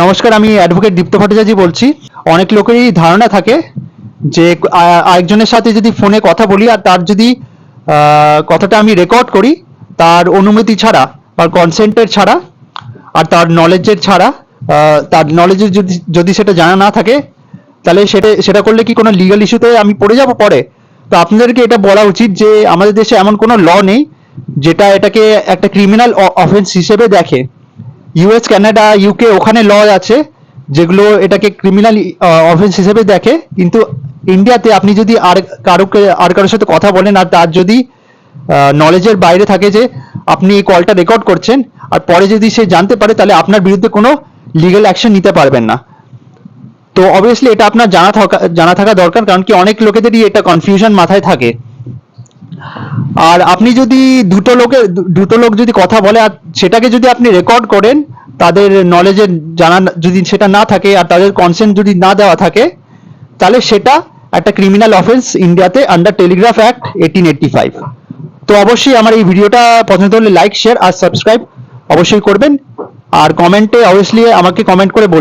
নমস্কার, আমি অ্যাডভোকেট দীপ্ত ভট্টাচার্য বলছি। অনেক লোকেরই ধারণা থাকে যে আরেকজনের সাথে যদি ফোনে কথা বলি আর তার যদি কথাটা আমি রেকর্ড করি, তার অনুমতি ছাড়া বা কনসেন্টের ছাড়া আর তার নলেজের ছাড়া তার নলেজের যদি যদি সেটা জানা না থাকে, তাহলে সেটা সেটা করলে কি কোনো লিগাল ইস্যুতে আমি পড়ে যাব পরে? তো আপনাদেরকে এটা বলা উচিত যে, আমাদের দেশে এমন কোনো ল নেই যেটা এটাকে একটা ক্রিমিনাল অফেন্স হিসেবে দেখে। ইউএস কানাডা ইউকে ওখানে ল আছে, যেগুলো এটাকে ক্রিমিনাল অফেন্স হিসেবে দেখে। কিন্তু ইন্ডিয়াতে আপনি যদি আর কারোকে, আর কারোর সাথে কথা বলেন, আর তার যদি নলেজের বাইরে থাকে যে আপনি এই কলটা রেকর্ড করছেন, আর পরে যদি সে জানতে পারে, তাহলে আপনার বিরুদ্ধে কোনো লিগ্যাল অ্যাকশন নিতে পারবেন না। তো অবভিয়াসলি এটা আপনার জানা থাকা জানা থাকা দরকার, কারণ কি অনেক লোকেদেরই এটা কনফিউশন মাথায় থাকে। আর আপনি যদি দুটো লোকে দুটো লোক যদি কথা বলে আর সেটাকে যদি আপনি রেকর্ড করেন, তাদের নলেজের জানা, যদি সেটা না থাকে আর তাদের কনসেন্ট যদি না দেওয়া থাকে, তাহলে সেটা একটা ক্রিমিনাল অফেন্স ইন্ডিয়াতে under telegraph act eighteen eighty five তো অবশ্যই আমার এই ভিডিওটা পছন্দ হলে লাইক শেয়ার আর সাবস্ক্রাইব অবশ্যই করবেন। আর কমেন্টে অবভিয়াসলি আমাকে কমেন্ট করে বলবেন।